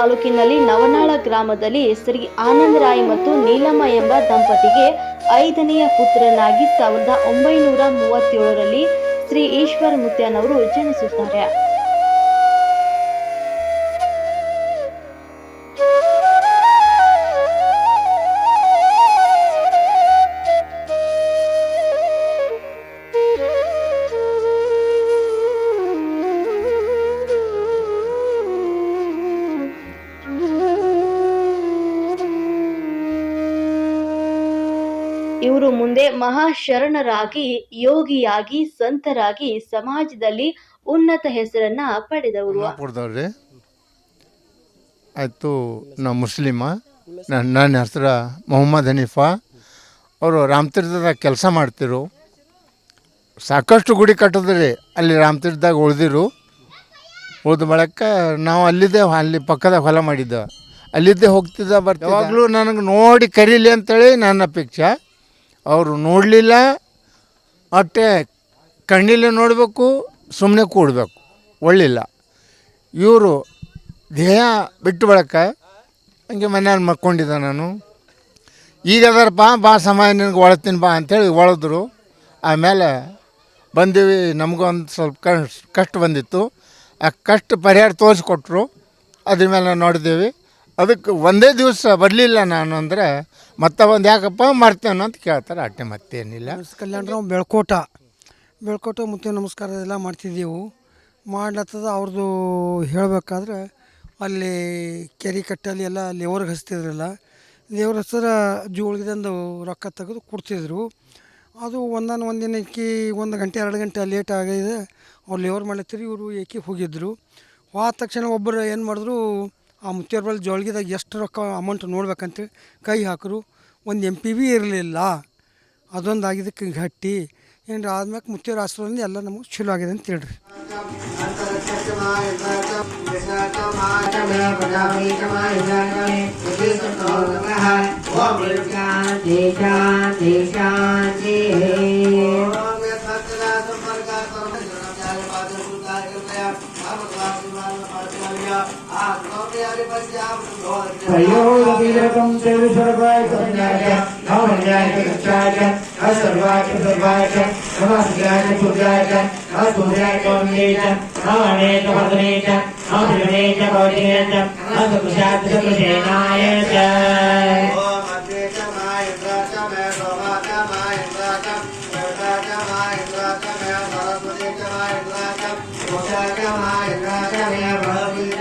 ತಾಲೂಕಿನಲ್ಲಿ ನವನಾಳ ಗ್ರಾಮದಲ್ಲಿ ಶ್ರೀ ಆನಂದರಾಯ್ ಮತ್ತು ನೀಲಮ್ಮ ಎಂಬ ದಂಪತಿಗೆ ಐದನೆಯ ಪುತ್ರನಾಗಿ ಸಾವಿರದ ಒಂಬೈನೂರ ಮೂವತ್ತೇಳರಲ್ಲಿ ಶ್ರೀ ಈಶ್ವರ ಮುತ್ಯನವರು ಜನಿಸುತ್ತಾರೆ ಮಹಾಶರಣರಾಗಿ ಯೋಗಿಯಾಗಿ ಸಂತರಾಗಿ ಸಮಾಜದಲ್ಲಿ ಉನ್ನತ ಹೆಸರನ್ನ ಪಡೆದವರು. ಆಯಿತು ನಾ ಮುಸ್ಲಿಮ. ನನ್ನ ನನ್ನ ಹೆಸ್ರು ಮೊಹಮ್ಮದ್ ಹನೀಫಾ. ಅವರು ರಾಮತೀರ್ಥದಾಗ ಕೆಲಸ ಮಾಡ್ತಿರು. ಸಾಕಷ್ಟು ಗುಡಿ ಕಟ್ಟಿದ್ರಿ ಅಲ್ಲಿ ರಾಮತೀರ್ಥದಾಗ ಉಳಿದಿರು. ಉಳ್ದ ಬಳಕ ನಾವು ಅಲ್ಲಿದ್ದೇ ಅಲ್ಲಿ ಪಕ್ಕದಾಗ ಹೊಲ ಮಾಡಿದ್ದೆ. ಅಲ್ಲಿದ್ದೇ ಹೋಗ್ತಿದ್ದ ಬರ್ತಾವಾಗಲೂ ಯಾವಾಗಲೂ ನನಗೆ ನೋಡಿ ಕರೀಲಿ ಅಂತೇಳಿ ನನ್ನ ಅಪೇಕ್ಷೆ. ಅವರು ನೋಡಲಿಲ್ಲ, ಅಟ್ಟೆ ಕಣ್ಣಿಲ್ಲ ನೋಡಬೇಕು ಸುಮ್ಮನೆ ಕೂಡಬೇಕು, ಒಳ್ಳಿಲ್ಲ. ಇವರು ದೇಹ ಬಿಟ್ಟು ಬಳಕ ಹಂಗೆ ಮನೇಲಿ ಮಕ್ಕೊಂಡಿದ್ದೆ ನಾನು. ಈಗ ಅದಾರಪ್ಪ ಬಾ ಸಮಯ ನಿನಗೆ ಒಳತೀನಿ ಬಾ ಅಂತೇಳಿ ಒಳದ್ರು. ಆಮೇಲೆ ಬಂದೀವಿ ನಮಗೊಂದು ಸ್ವಲ್ಪ ಕಷ್ಟ ಕಷ್ಟ ಬಂದಿತ್ತು. ಆ ಕಷ್ಟ ಪರಿಹಾರ ತೋರಿಸ್ಕೊಟ್ರು. ಅದ್ರ ಮೇಲೆ ನೋಡಿದ್ದೀವಿ. ಅದಕ್ಕೆ ಒಂದೇ ದಿವಸ ಬರಲಿಲ್ಲ ನಾನು ಅಂದರೆ ಮತ್ತೆ ಒಂದು ಯಾಕಪ್ಪ ಮಾಡ್ತೇನೋ ಅಂತ ಕೇಳ್ತಾರೆ. ಅಟ್ಟೆ ಮತ್ತೇನಿಲ್ಲ. ಕಲ್ಯಾಣರಾವ್ ಬೆಳ್ಕೋಟ. ಬೆಳ್ಕೋಟ ಮುತ್ತೆ ನಮಸ್ಕಾರ ಎಲ್ಲ ಮಾಡ್ತಿದ್ದೆವು. ಮಾಡ್ಲತ್ತದ ಅವ್ರದ್ದು ಹೇಳಬೇಕಾದ್ರೆ ಅಲ್ಲಿ ಕೆರೆ ಕಟ್ಟಲ್ಲಿ ಎಲ್ಲ ಲೇವರ್ಗೆ ಹಚ್ತಿದ್ರಲ್ಲ, ದೇವ್ರ ಹಚ್ಚಿದ್ರ ಜೋಳಿದಂದು ರೊಕ್ಕ ತೆಗೆದು ಕೊಡ್ತಿದ್ರು. ಅದು ಒಂದನ್ನು ಒಂದು ದಿನಕ್ಕೆ ಒಂದು ಗಂಟೆ, ಎರಡು ಗಂಟೆ ಲೇಟ್ ಆಗಿದೆ. ಅವ್ರು ಲೇವರ್ ಮಾಡ್ಲತ್ತಿರಿ, ಇವರು ಏಕೆ ಹೋಗಿದ್ದರು ಹೋದ ತಕ್ಷಣ ಒಬ್ಬರು ಏನು ಮಾಡಿದ್ರು ಆ ಮುತ್ಯಾರ ಬಳಿ ಜೋಳಿಗೆದಾಗ ಎಷ್ಟು ರೊಕ್ಕ ಅಮೌಂಟ್ ನೋಡ್ಬೇಕಂತೇಳಿ ಕೈ ಹಾಕರು. ಒಂದು ಎಂ ಪಿ ಬಿ ಇರಲಿಲ್ಲ. ಅದೊಂದು ಆಗಿದ್ದಕ್ಕೆ ಗಟ್ಟಿ. ಏನು ಆದ್ಮೇಲೆ ಮುತ್ತೇರ್ ಆಶ್ರಮದಿಂದ ಎಲ್ಲ ನಮಗೆ ಚಲೋ ಆಗಿದೆ ಅಂತ ಹೇಳ್ರಿ. त्रयोरतिरकं चेरुसर्वाय कन्याय नवन्याय कृत्याय असर्वाय सर्वाय नमस्याय पुत्राय असुर्याय कौन्येय नवनेक वर्धनेक नवनेक कौन्येय असुशात कृषेनाय च ओम अद्वैतमाय प्राचमे सोमाकमाय प्राचम प्राचमाय प्राचमे सरस्वतीकमाय प्राचम प्राचमाय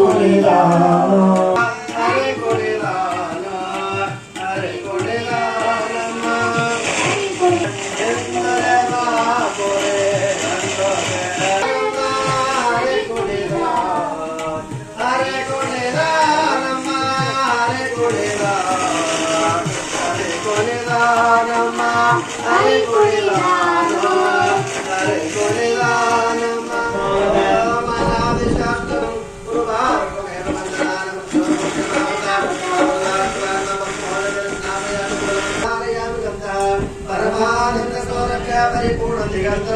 Kulitano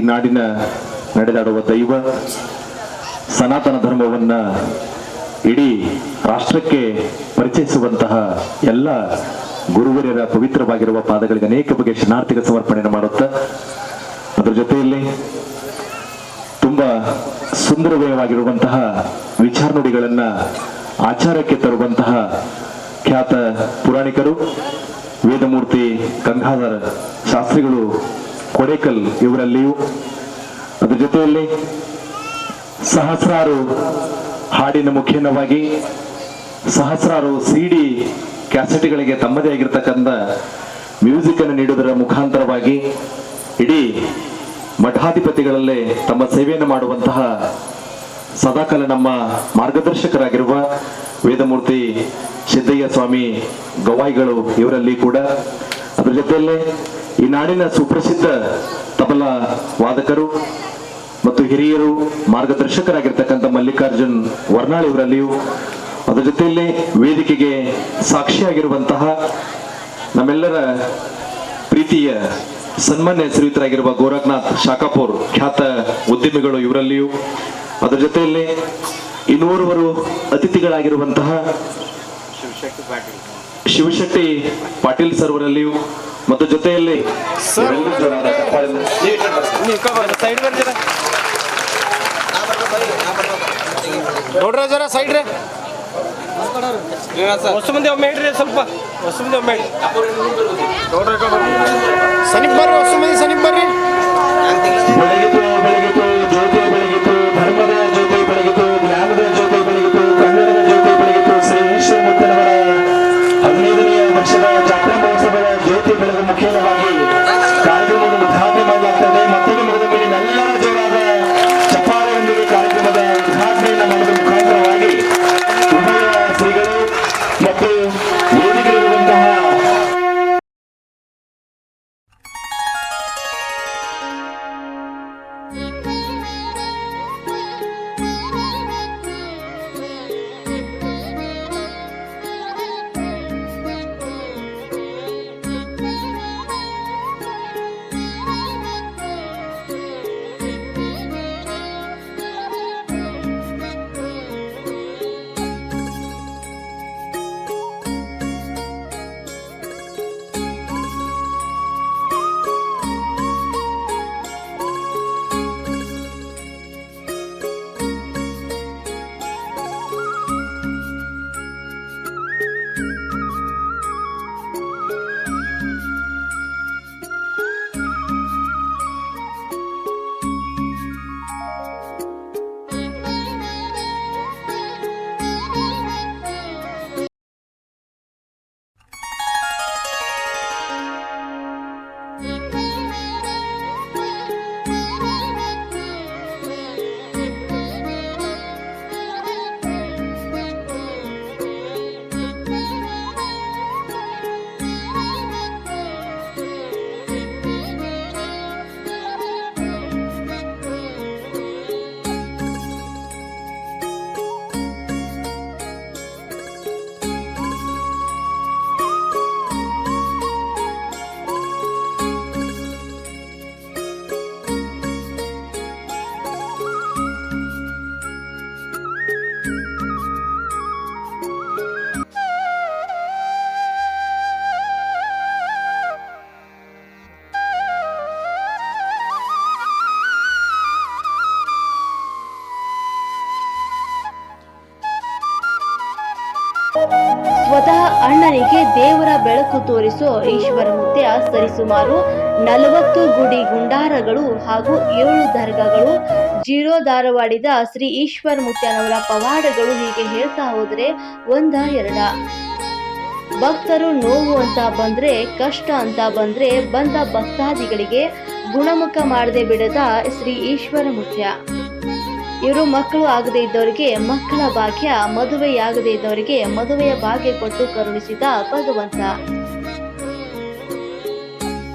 ಈ ನಾಡಿನ ನಡೆದಾಡುವ ದೈವ ಸನಾತನ ಧರ್ಮವನ್ನ ಇಡೀ ರಾಷ್ಟ್ರಕ್ಕೆ ಪರಿಚಯಿಸುವಂತಹ ಎಲ್ಲ ಗುರುವರ್ಯರ ಪವಿತ್ರವಾಗಿರುವ ಪಾದಗಳಿಗೆ ಅನೇಕ ಬಗೆಯ ಶರಣಾರ್ಥಿಗಳ ಸಮರ್ಪಣೆಯನ್ನು ಮಾಡುತ್ತಾ, ಅದರ ಜೊತೆಯಲ್ಲಿ ತುಂಬಾ ಸುಂದರವಯವಾಗಿರುವಂತಹ ವಿಚಾರ ನುಡಿಗಳನ್ನ ಆಚಾರಕ್ಕೆ ತರುವಂತಹ ಖ್ಯಾತ ಪುರಾಣಿಕರು, ವೇದಮೂರ್ತಿ ಗಂಗಾಧರ ಶಾಸ್ತ್ರಿಗಳು ಕೊಡೇಕಲ್ ಇವರಲ್ಲಿಯೂ, ಅದರ ಜೊತೆಯಲ್ಲಿ ಸಹಸ್ರಾರು ಹಾಡಿನ ಮುಖೇನವಾಗಿ ಸಹಸ್ರಾರು ಸಿಡಿ ಕ್ಯಾಸೆಟ್ಗಳಿಗೆ ತಮ್ಮದೇ ಆಗಿರ್ತಕ್ಕಂಥ ಮ್ಯೂಸಿಕ್ ಅನ್ನು ನೀಡುವುದರ ಮುಖಾಂತರವಾಗಿ ಇಡೀ ಮಠಾಧಿಪತಿಗಳಲ್ಲೇ ತಮ್ಮ ಸೇವೆಯನ್ನು ಮಾಡುವಂತಹ ಸದಾಕಾಲ ನಮ್ಮ ಮಾರ್ಗದರ್ಶಕರಾಗಿರುವ ವೇದಮೂರ್ತಿ ಸಿದ್ದಯ್ಯ ಸ್ವಾಮಿ ಗವಾಯಿಗಳು ಇವರಲ್ಲಿ ಕೂಡ. ಅದರ ಜೊತೆಯಲ್ಲೇ ಈ ನಾಡಿನ ಸುಪ್ರಸಿದ್ಧ ತಬಲಾ ವಾದಕರು ಮತ್ತು ಹಿರಿಯರು, ಮಾರ್ಗದರ್ಶಕರಾಗಿರ್ತಕ್ಕಂಥ ಮಲ್ಲಿಕಾರ್ಜುನ್ ವರ್ನಾಳ್ ಇವರಲ್ಲಿಯೂ ಅದರ ಜೊತೆಯಲ್ಲಿ ವೇದಿಕೆಗೆ ಸಾಕ್ಷಿಯಾಗಿರುವಂತಹ ನಮ್ಮೆಲ್ಲರ ಪ್ರೀತಿಯ ಸನ್ಮಾನ್ಯ ಹೆಸರಿತರಾಗಿರುವ ಗೋರಖ್ನಾಥ್ ಶಾಖಾಪುರ್ ಖ್ಯಾತ ಉದ್ಯಮಿಗಳು ಇವರಲ್ಲಿಯೂ, ಅದರ ಜೊತೆಯಲ್ಲಿ ಇನ್ನೋರ್ವರು ಅತಿಥಿಗಳಾಗಿರುವಂತಹ ಶಿವಶೆಟ್ಟಿ ಪಾಟೀಲ್. ಸರ್ವರಲ್ಲಿಯೂ ಮತ್ತು ಜೊತೆಯಲ್ಲಿ ನೋಡ್ರ ಜರ ಸೈಡ್ ರೀ ಹೊಸ ಮಂದಿ ಒಮ್ಮೆ ಹೇಳ್ರಿ ಸ್ವಲ್ಪ. ಹೊಸ ಮಂದಿ ಒಮ್ಮೆ ನೋಡ್ರಿ ಸನಿಪ್ ಬರ್ರಿ ಹೊಸ ಮಂದಿ ಸನಿಪ್ ಬರ್ರಿ. ಜ್ಯೋತಿ ದೇವರ ಬೆಳಕು ತೋರಿಸೋ ಈಶ್ವರ ಮುತ್ಯ ಸರಿಸುಮಾರು ನಲವತ್ತು ಗುಡಿ ಗುಂಡಾರಗಳು ಹಾಗೂ ಏಳು ದರ್ಗಾಗಳು. ಜೀರೋಧಾರವಾಡಿದ ಶ್ರೀ ಈಶ್ವರ ಮುತ್ಯನವರ ಪವಾಡಗಳು ಹೀಗೆ ಹೇಳ್ತಾ ಹೋದ್ರೆ ಒಂದ ಎರಡ. ಭಕ್ತರು ನೋವು ಅಂತ ಬಂದ್ರೆ, ಕಷ್ಟ ಅಂತ ಬಂದ್ರೆ ಬಂದ ಭಕ್ತಾದಿಗಳಿಗೆ ಗುಣಮುಖ ಮಾಡದೆ ಬಿಡದ ಶ್ರೀ ಈಶ್ವರ ಮುತ್ಯ ಇವರು ಮಕ್ಕಳು ಆಗದೇ ಇದ್ದವರಿಗೆ ಮಕ್ಕಳ ಭಾಗ್ಯ, ಮದುವೆಯಾಗದೇ ಇದ್ದವರಿಗೆ ಮದುವೆಯ ಭಾಗ್ಯ ಕೊಟ್ಟು ಕರುಣಿಸಿದ ಭಗವಂತ.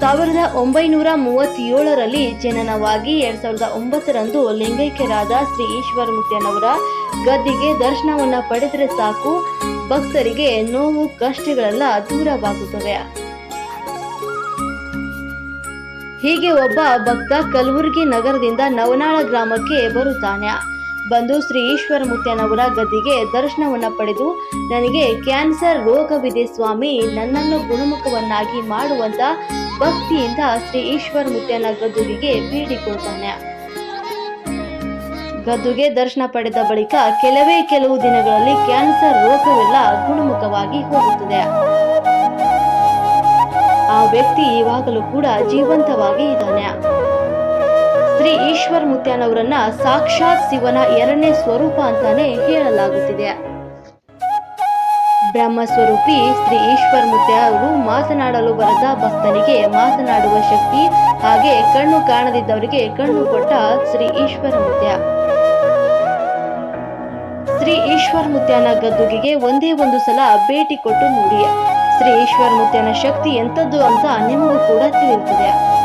ಸಾವಿರದ ಒಂಬೈನೂರ ಮೂವತ್ತೇಳರಲ್ಲಿ ಜನನವಾಗಿ ಎರಡ್ ಸಾವಿರದ ಒಂಬತ್ತರಂದು ಲಿಂಗೈಕ್ಯರಾದ ಶ್ರೀ ಈಶ್ವರ ಮುತ್ಯನವರ ಗದ್ದಿಗೆ ದರ್ಶನವನ್ನು ಪಡೆದರೆ ಸಾಕು. ಭಕ್ತರಿಗೆ ನೋವು, ಕಷ್ಟಗಳೆಲ್ಲ ದೂರವಾಗುತ್ತವೆ. ಹೀಗೆ ಒಬ್ಬ ಭಕ್ತ ಕಲಬುರಗಿ ನಗರದಿಂದ ನವನಾಳ ಗ್ರಾಮಕ್ಕೆ ಬರುತ್ತಾನೆ. ಬಂದು ಶ್ರೀ ಈಶ್ವರ ಮುತ್ಯನವರ ಗದ್ದಿಗೆ ದರ್ಶನವನ್ನು ಪಡೆದು ನನಗೆ ಕ್ಯಾನ್ಸರ್ ರೋಗವಿದೆ ಸ್ವಾಮಿ, ನನ್ನನ್ನು ಗುಣಮುಖವನ್ನಾಗಿ ಮಾಡುವಂತ ಭಕ್ತಿಯಿಂದ ಶ್ರೀ ಈಶ್ವರ ಮುತ್ಯನ ಗದ್ದುಗೆ ಬೇಡಿಕೊಳ್ತಾನೆ ಗದ್ದುಗೆ ದರ್ಶನ ಪಡೆದ ಬಳಿಕ ಕೆಲವೇ ಕೆಲವು ದಿನಗಳಲ್ಲಿ ಕ್ಯಾನ್ಸರ್ ರೋಗವೆಲ್ಲ ಗುಣಮುಖವಾಗಿ ಹೋಗುತ್ತದೆ. ಆ ವ್ಯಕ್ತಿ ಇವಾಗಲೂ ಕೂಡ ಜೀವಂತವಾಗಿ ಇದ್ದಾನೆ. ಶ್ರೀ ಈಶ್ವರ್ ಮುತ್ಯಾನವರನ್ನ ಸಾಕ್ಷಾತ್ ಶಿವನ ಎರಡನೇ ಸ್ವರೂಪ ಅಂತಾನೆ ಹೇಳಲಾಗುತ್ತಿದೆ. ಬ್ರಹ್ಮ ಸ್ವರೂಪಿ ಶ್ರೀ ಈಶ್ವರ್ ಮುತ್ಯ ಅವರು ಮಾತನಾಡಲು ಬರದ ಭಕ್ತನಿಗೆ ಮಾತನಾಡುವ ಶಕ್ತಿ ಹಾಗೆ ಕಣ್ಣು ಕಾಣದಿದ್ದವರಿಗೆ ಕಣ್ಣು ಕೊಟ್ಟ ಶ್ರೀ ಈಶ್ವರ ಮುತ್ಯ. ಶ್ರೀ ಈಶ್ವರ್ ಮುತ್ಯನ ಗದ್ದುಗೆಗೆ ಒಂದೇ ಒಂದು ಸಲ ಭೇಟಿ ಕೊಟ್ಟು ನೋಡಿ. ಶ್ರೀ ಈಶ್ವರ ಮುತ್ಯನ ಶಕ್ತಿ ಎಂಥದ್ದು ಅಂತ ನಿಮಗೂ ಕೂಡ ತಿಳಿಯುತ್ತದೆ.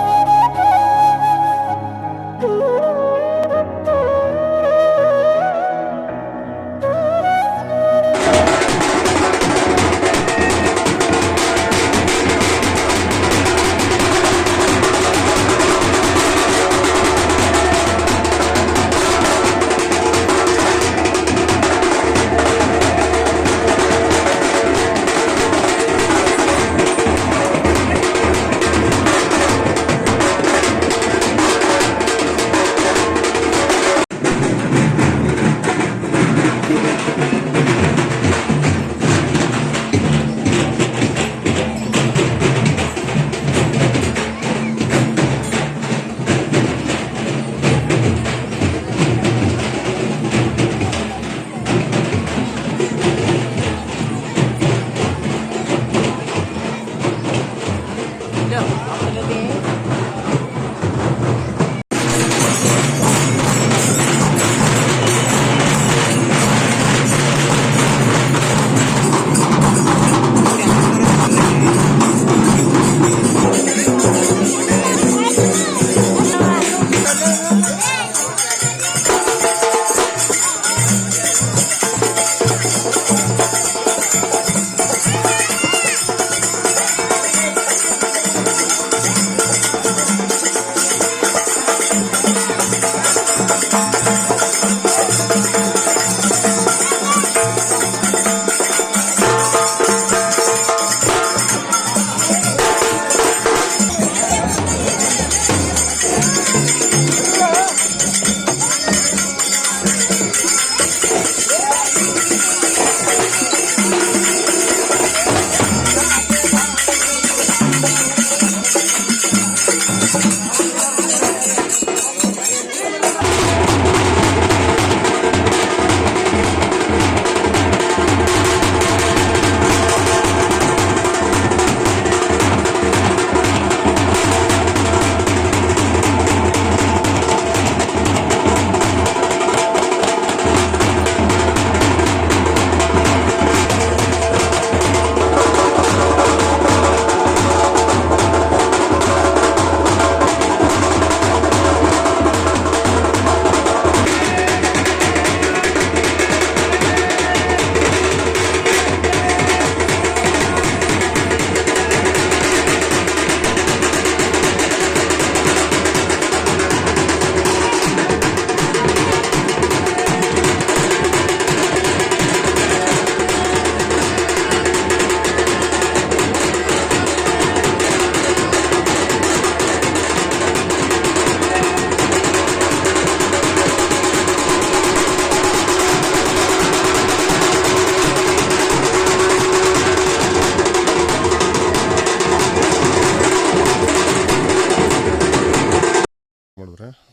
ಮಾಡಿದ್ರೆ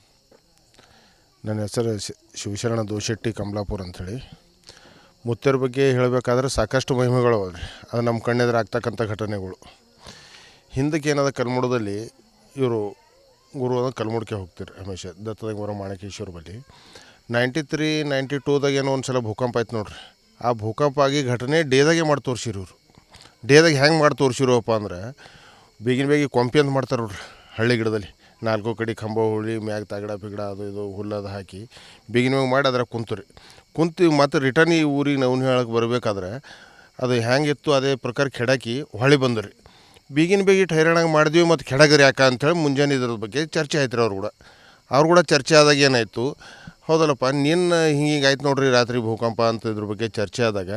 ನನ್ನ ಹೆಸರು ಶಿವಶರಣ ದೋಶೆಟ್ಟಿ ಕಮಲಾಪುರ ಅಂಥೇಳಿ. ಮುತ್ತರ ಬಗ್ಗೆ ಹೇಳಬೇಕಾದ್ರೆ ಸಾಕಷ್ಟು ಮಹಿಮೆಗಳು ಅವ ರೀ ಅದು ನಮ್ಮ ಕಣ್ಣೆದುರು ಆಗ್ತಕ್ಕಂಥ ಘಟನೆಗಳು. ಹಿಂದಕ್ಕೆ ಏನದ ಕಲ್ಮುಡದಲ್ಲಿ ಇವರು ಗುರು ಅದ ಕಲ್ಮುಡಕ್ಕೆ ಹೋಗ್ತಾರೆ ಹಮೇಶ ದತ್ತದಂಗವರ ಮಾಣಕೇಶ್ವರ ಬಳಿ. ನೈಂಟಿ ತ್ರೀ ನೈಂಟಿ ಟೂದಾಗ ಏನೋ ಒಂದು ಸಲ ಭೂಕಂಪ ಆಯ್ತು ನೋಡ್ರಿ. ಆ ಭೂಕಂಪ ಆಗಿ ಘಟನೆ ಡೇದಾಗೆ ಮಾಡಿ ತೋರಿಸಿರು ಇವರು. ಡೇದಾಗ ಹೆಂಗೆ ಮಾಡಿ ತೋರಿಸಿರೋಪ್ಪ ಅಂದ್ರೆ, ಬೇಗಿನ ಬೇಗ ಕೊಂಪಿ ಅಂತ ಮಾಡ್ತಾರೆ ನೋಡ್ರಿ ಹಳ್ಳಿ ಗಿಡದಲ್ಲಿ. ನಾಲ್ಕು ಕಡೆ ಕಂಬ ಹುಳಿ, ಮ್ಯಾಗ ತಗಡ ಪಿಗಡ ಅದು ಇದು ಹುಲ್ಲದು ಹಾಕಿ ಬೇಗಿನ ಮಾಡಿ ಅದ್ರಾಗ ಕುಂತು ರೀ. ಕುಂತು ಮತ್ತು ರಿಟರ್ನ್ ಈ ಊರಿಗೆ ನವ್ನ ಹೇಳಕ್ಕೆ ಬರಬೇಕಾದ್ರೆ ಅದು ಹೆಂಗಿತ್ತು ಅದೇ ಪ್ರಕಾರ ಕೆಡಕಿ ಹೊಳಿ ಬಂದು ರೀ. ಬೀಗಿನ ಬೇಗಿಟ್ಟು ಹೈರಾಣಾಗಿ ಮಾಡಿದ್ವಿ ಮತ್ತು ಕೆಡಗರಿ ಯಾಕೆ ಅಂಥೇಳಿ ಮುಂಜಾನೆ ಇದ್ರ ಬಗ್ಗೆ ಚರ್ಚೆ ಆಯ್ತು ರೀ ಅವ್ರು ಕೂಡ. ಅವ್ರು ಕೂಡ ಚರ್ಚೆ ಆದಾಗ ಏನಾಯಿತು, ಹೌದಲ್ಲಪ್ಪ, ನಿನ್ನ ಹಿಂಗೆ ಆಯ್ತು ನೋಡ್ರಿ ರಾತ್ರಿ ಭೂಕಂಪ ಅಂತ ಇದ್ರ ಬಗ್ಗೆ ಚರ್ಚೆ ಆದಾಗ,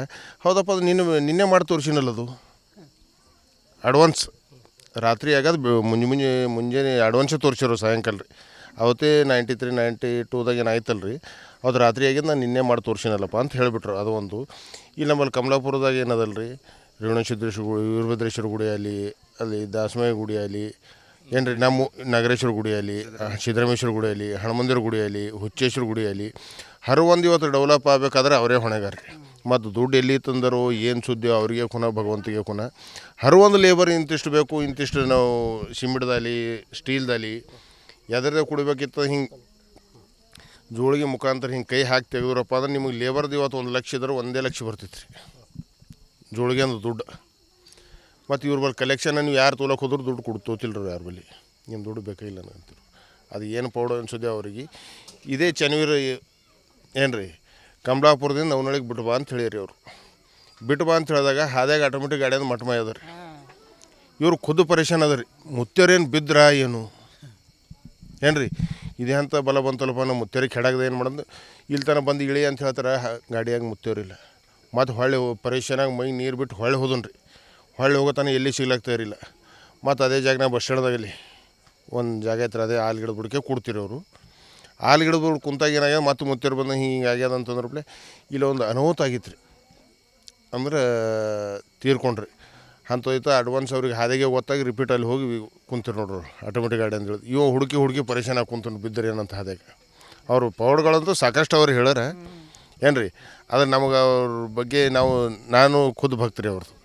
ಹೌದಪ್ಪ, ಅದು ನಿನ್ನ, ನಿನ್ನೆ ಮಾಡಿ ತೋರಿಸಿನಲ್ಲ ಅದು? ಅಡ್ವಾನ್ಸ್ ರಾತ್ರಿ ಆಗದ ಮುಂಜೆ ಮುಂಜೆ ಮುಂಜಾನೆ ಅಡ್ವಾನ್ಸೇ ತೋರಿಸಿರೋ ಸಾಯಂಕಾಲ ರೀ. ಅವತ್ತೇ ನೈಂಟಿ ತ್ರೀ ನೈಂಟಿ ಟೂದಾಗ ಏನು ಆಯ್ತಲ್ಲ ರೀ ಅದು ರಾತ್ರಿ ಆಗಿದ್ದು ನಾನು ನಿನ್ನೆ ಮಾಡಿ ತೋರಿಸಿನಲ್ಲಪ್ಪ ಅಂತ ಹೇಳಿಬಿಟ್ರು. ಅದು ಒಂದು. ಇಲ್ಲಿ ನಮ್ಮಲ್ಲಿ ಕಮಲಾಪುರದಾಗ ಏನದಲ್ಲ ರೀ ರೇವಣಸಿದ್ದೇಶ್ವರ ಗುಡಿ, ವೀರಭದ್ರೇಶ್ವರ ಗುಡಿ ಅಲ್ಲಿ ಅಲ್ಲಿ ದಾಸಮಾಯಿ ಗುಡಿ ಆಗಲಿ ಏನು ರೀ ನಮ್ಮ ನಗರೇಶ್ವರ ಆಗಲಿ ಸಿದ್ದರಾಮೇಶ್ವರ ಆಗಲಿ ಹನುಮಂದಿರ ಆಗಲಿ, ಹುಚ್ಚೇಶ್ವರ ಗುಡಿ ಆಗಲಿ ಹರ ಒಂದು ಇವತ್ತು ಡೆವಲಪ್ ಆಗಬೇಕಾದ್ರೆ ಅವರೇ ಹೊಣೆಗಾರ್ರಿ. ಮತ್ತು ದುಡ್ಡು ಎಲ್ಲಿ ತಂದರೋ, ಏನು ಸುದ್ದಿ ಅವರಿಗೆ ಕುನ ಭಗವಂತಿಗೆ ಕುನ ಹರ ಒಂದು ಲೇಬರ್ ಇಂತಿಷ್ಟು ಬೇಕು, ಇಂತಿಷ್ಟು ನಾವು ಸಿಮೆಂಟ್ದಲ್ಲಿ ಸ್ಟೀಲ್ದಲ್ಲಿ, ಎದರದೇ ಕುಡಬೇಕಿತ್ತು, ಹಿಂಗೆ ಜೋಳಿಗೆ ಮುಖಾಂತರ ಹಿಂಗೆ ಕೈ ಹಾಕಿ ತೆಗೆದ್ರಪ್ಪ ಅಂದ್ರೆ ನಿಮಗೆ ಲೇಬರ್ದು ಇವತ್ತು ಒಂದು ಲಕ್ಷ ಇದ್ರೆ ಒಂದೇ ಲಕ್ಷ ಬರ್ತಿತ್ತು ರೀ ಜೋಳಿಗೆ ಅಂದ್ರೆ ದುಡ್ಡು. ಮತ್ತು ಇವ್ರ ಬಳಿ ಕಲೆಕ್ಷನ್ ನೀವು ಯಾರು ತೊಗೊಳಕ್ಕೆ ಹೋದ್ರು ದುಡ್ಡು ಕೊಡು, ತೋತಿಲ್ರಿ ಯಾರ ಬಳಿ. ನಿಮ್ಮ ದುಡ್ಡು ಬೇಕಾಗಿಲ್ಲ ಅಂತೀರು ಅದು ಏನು ಪೌಡರ್ ಅನ್ಸೋದೆ ಅವ್ರಿಗೆ. ಇದೇ ಚನ್ವೀರ ಏನು ರೀ ಕಮಲಾಪುರದಿಂದ ನವನಳಿಗೆ ಬಿಟ್ಟು ಬಾ ಅಂತ ಹೇಳಿರಿ ಅವರು. ಬಿಟ್ಟು ಬಾ ಅಂತ ಹೇಳಿದಾಗ ಹಾದ್ಯಾಗ ಆಟೋಮೆಟಿಕ್ ಗಾಡಿಯಿಂದ ಮಟ್ಮ ಅದ ರೀ. ಇವ್ರು ಖುದ್ದು ಪರೇಷಾನ್ ಅದ ರೀ. ಮುತ್ತೇರೇನು ಬಿದ್ರ ಏನು? ಏನು ರೀ ಇದೇ ಅಂತ ಬಲ ಬಂತಲ್ಲಪ್ಪ ನಮ್ಮ ಮುತ್ತೇರಿ ಕೆಡಾಗದ ಏನು ಮಾಡೋದು? ಇಲ್ಲಿ ತನಕ ಬಂದು ಇಳಿ ಅಂತ ಹೇಳ್ತಾರೆ ಗಾಡಿಯಾಗಿ ಮುತ್ತೇರಿಲ್ಲ ಮತ್ತು ಹೊಳ್ಳಿ ಪರೇಷಾನಾಗಿ ಮೈ ನೀರು ಬಿಟ್ಟು ಹೊಳ್ಳಿ ಹೋದನ್ ರೀ. ಹೊಳ್ಳಿ ಹೋಗೋತನ ಎಲ್ಲಿ ಸಿಗ್ಲಾಗ್ತಾ ಇರಲಿಲ್ಲ ಮತ್ತು ಅದೇ ಜಾಗನಾಗ ಬಸ್ ಸ್ಟ್ಯಾಂಡ್ದಾಗಲಿ ಒಂದು ಜಾಗ ಐತ್ರ, ಅದೇ ಗಿಡದ ಬುಡಕ್ಕೆ ಕೊಡ್ತೀರಿ ಗಿಡದ ಬುಡ ಕುಂತಾಗ ಏನಾಗ್ಯದ ಮತ್ತು ಮುತ್ತೇರು ಬಂದ ಹಿಂಗೆ ಆಗ್ಯದ ಅಂತಂದ್ರಪ್ಲೆ ಇಲ್ಲ ಒಂದು ಅನಾಹುತ ಆಗಿತ್ತು ರೀ ಅಂದ್ರೆ ತೀರ್ಕೊಂಡ್ರಿ. ಅಂಥೋಯ್ತು ಅಡ್ವಾನ್ಸ್ ಅವ್ರಿಗೆ ಹಾದಿಗೆ ಗೊತ್ತಾಗಿ ರಿಪೀಟ್ ಅಲ್ಲಿ ಹೋಗಿ ಕುಂತಿರು ನೋಡ್ರಿ ಆಟೋಮೆಟಿಕ್ ಗಾಡಿ ಅಂತ ಹೇಳಿ ಇವ ಹುಡುಕಿ ಹುಡುಕಿ ಪರೇಶಾನ್ ಆಗಿ ಕುಂತು ಬಿದ್ದರೆ ಏನಂತ ಹಾದಿಗೆ ಅವರು ಪೌಡ್ಗಳಂತೂ ಸಾಕಷ್ಟು ಅವ್ರು ಹೇಳ್ಯಾರ. ಏನು ರೀ ನಮಗೆ ಅವ್ರ ಬಗ್ಗೆ ನಾವು, ನಾನು ಖುದ್ದು ಭಕ್ತರಿ ಅವ್ರದ್ದು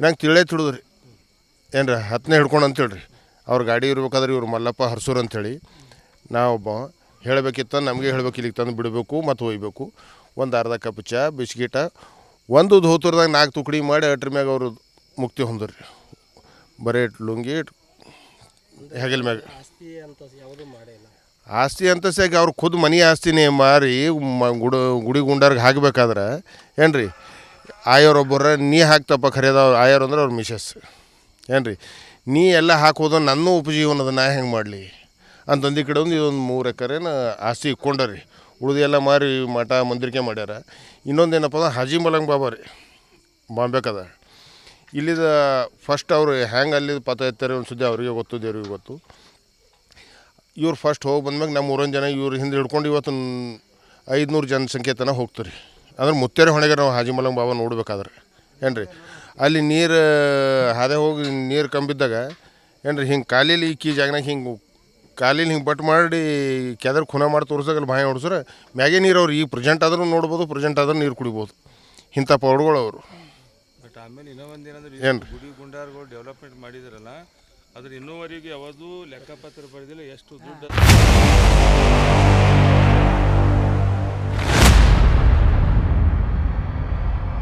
ನಂಗೆ ತಿಳೇ ತಿಳಿದ್ರಿ. ಏನು ರೀ ಹತ್ತನೇ ಹಿಡ್ಕೊಂಡು ಅಂತೇಳ್ರಿ ಅವ್ರ ಗಾಡಿ ಇರ್ಬೇಕಾದ್ರೆ ಇವ್ರು ಮಲ್ಲಪ್ಪ ಹರ್ಸೂರು ಅಂತೇಳಿ ನಾವೊಬ್ಬ ಹೇಳಬೇಕಿತ್ತ ನಮಗೆ ಹೇಳಬೇಕು ಇಲ್ಲಿಗೆ ತಂದು ಬಿಡಬೇಕು ಮತ್ತು ಒಯ್ಬೇಕು. ಒಂದು ಅರ್ಧ ಕಪ್ ಚಾ ಬಿಸ್ಕಿಟ ಒಂದು ಧೋತುರದಾಗ ನಾಲ್ಕು ತುಕಡಿ ಮಾಡಿ ಅಟ್ರ ಮ್ಯಾಗ ಅವರು ಮುಕ್ತಿ ಹೊಂದ್ರಿ. ಬರೀ ಲುಂಗಿ ಹೆಗಲ್ ಮ್ಯಾಗ. ಆಸ್ತಿ ಅಂತ ಸಾಕ ಅವ್ರು ಖುದ್ದು ಮನೆ ಆಸ್ತಿನೇ ಮಾರಿ ಮ ಗುಡ ಗುಡಿ ಗುಂಡಾರ್ಗೆ ಹಾಕ್ಬೇಕಾದ್ರೆ ಏನು ರೀ ಆಯೋರೊಬ್ಬರ ನೀ ಹಾಕ್ತಪ್ಪ ಖರೇದ ಅವ್ರು ಆಯೋರು ಅಂದ್ರೆ ಅವ್ರ ಮಿಸಸ್. ಏನು ರೀ ನೀ ಎಲ್ಲ ಹಾಕೋದು ನನ್ನ ಉಪಜೀವನದ ನಾ ಹೆಂಗೆ ಮಾಡಲಿ? ಅಂತಂದು ಈ ಕಡೆ ಒಂದು ಇದೊಂದು ಮೂರು ಎಕರೆನ ಆಸ್ತಿ ಇಕ್ಕೊಂಡರಿ ಉಳಿದು ಎಲ್ಲ ಮಾರಿ ಮಠ ಮಂದಿರಕ್ಕೆ ಮಾಡ್ಯಾರ. ಇನ್ನೊಂದು ಏನಪ್ಪ ಅಂದ್ರೆ ಹಾಜಿ ಮಲಂಗ್ ಬಾಬಾ ರೀ. ಬಾಂಬೆಕದ. ಇಲ್ಲಿದ ಫಸ್ಟ್ ಅವರು ಹ್ಯಾಂಗೆ ಅಲ್ಲಿ ಪತ ಎತ್ತಾರೆ ಒಂದು ಸುದ್ದಿ ಅವರಿಗೆ ಗೊತ್ತು, ದೇವ್ರಿಗೆ ಗೊತ್ತು. ಇವ್ರು ಫಸ್ಟ್ ಹೋಗಿ ಬಂದ್ಮ್ಯಾಗ ನಮ್ಮ ಊರೊಂದು ಜನ ಇವ್ರು ಹಿಂದೆ ಹಿಡ್ಕೊಂಡು ಇವತ್ತು ಐದುನೂರು ಜನಸಂಖ್ಯೆ ತನಕ ಹೋಗ್ತಾರೆ. ಅಂದ್ರೆ ಮುತ್ತೇರಿ ಹೊಣೆಗೆ ನಾವು ಹಾಜಿ ಮಲಂಗ್ ಬಾಬಾ ನೋಡ್ಬೇಕಾದ್ರೆ. ಏನು ರೀ ಅಲ್ಲಿ ನೀರು, ಹಾದೆ ಹೋಗಿ ನೀರು ಕಂಬಿದ್ದಾಗ ಏನು ರೀ ಹಿಂಗೆ ಕಾಲಿಲಿ ಕೀ ಜಾಗನಾಗ ಹಿಂಗೆ ಕಾಲಿಲಿ ಹಿಂಗೆ ಬಟ್ ಮಾಡಿ ಕೆದರ್ ಖುನ ಮಾಡಿ ತೋರ್ಸಾಗ ಬಾಯಿ ಹೊಡ್ಸ್ರೆ ಮ್ಯಾಗೆ ನೀರು ಅವ್ರು ಈಗ ಪ್ರೆಸೆಂಟ್ ಆದರೂ ನೋಡ್ಬೋದು ಪ್ರೆಸೆಂಟ್ ಆದರೂ ನೀರು ಕುಡಿಬೋದು ಇಂಥ ಪೌಡ್ಗಳು ಅವರು ಬಟ್ ಆಮೇಲೆ ಇನ್ನೂ ಒಂದು ಏನಂದ್ರೆ? ಗುಡಿ ಗುಂಡಾರ್ಗಳು ಡೆವಲಪ್ಮೆಂಟ್ ಮಾಡಿದಾರಲ್ಲ ಅದ್ರ ಇನ್ನೂವರೆಗೆ ಯಾವುದು ಲೆಕ್ಕಪತ್ರ ಬರೆದಿಲ್ಲ ಎಷ್ಟು ದುಡ್ಡು